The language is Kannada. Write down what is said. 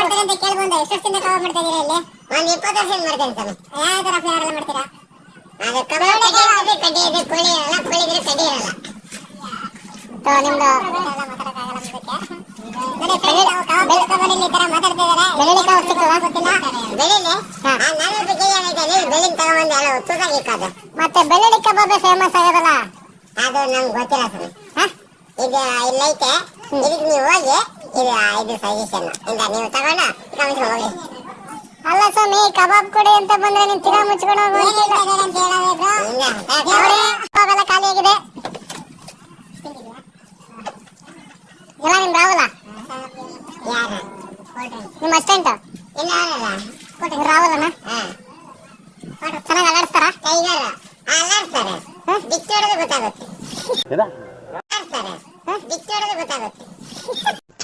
ಮಾಡ್ತಾರೆ ಅಂತ ಕೇಳಿ ಬಂದೆ. ಎಷ್ಟು ವರ್ಷದಿಂದ ಕಬಾಬ್ ಮಾಡ್ತಾ ಇದೀರಾ ಇಲ್ಲಿ? ಒಂದ್ ಇಪ್ಪತ್ತು ವರ್ಷ ಮಾಡ್ತೇನೆ ಸ್ವಾಮಿ. ಯಾವ ತರ ಫ್ಲೇವರ್ ಎಲ್ಲ ಮಾಡ್ತೀರಾ? ಅದು ಕಬಾಬ್ ತೆಗೆಯೋದು ಕಡ್ಡಿ ಇದೆ ಕೋಳಿ ಇರಲ್ಲ ಕೋಳಿ ಇದ್ರೆ ಕಡ್ಡಿ ಇರಲ್ಲ. ಸೊ ನಿಮ್ದು ಮತ್ತೆ ಬೆಳ್ಳುಳ್ಳಿ ಕಬಾಬ್ ಫೇಮಸ್ ಆಗದಲ್ಲ? ಅದು ನಮ್ಗೆ ಗೊತ್ತಿಲ್ಲ ಸ್ವಾಮಿ? ಇದು ಇಲ್ಲೈತೆ. ಇದಕ್ಕೆ ನೀವು ಹೋಗಿ ಇದು ಸಜೆಷನ್ ಇಲ್ಲ ನೀವು ತಗೊಂಡು ಹೋಗಿ. ಅಲ್ಲ ಸ್ವಾಮಿ ಕಬಾಬ್ ಕೊಡಿ ಅಂತ ಬಂದ್ರೆ ನೀನ್ ತಿರಾ ಮುಚ್ಕೊಂಡು ಹೋಗ್ತಿಲ್ಲ ಹಿಂಗೆ ನೋಡಿ ಕಬಾಬ್ ಎಲ್ಲ ಖಾಲಿ ಆಗಿದೆ. ಇಲ್ಲ ನಿಮ್ ರಾಹುಲ? ಯಾರ? ನಿಮ್ ಅಸ್ಟೆಂಟ್ ಇಲ್ಲ ಅಲ್ಲ ರಾಹುಲನ? ಹಾ. ಚೆನ್ನಾಗಿ ಅಲ್ಲಾಡಿಸ್ತಾರ? ಟೈಗರ್. ಅಲ್ಲಾಡ್ತಾರೆ ಹಾ? ಬಿಚ್ಚಿ ಹೊಡೆದು ಗೊತ್ತಾಗುತ್ತೆ ಗೊತ್ತಾಗುತ್ತೆ.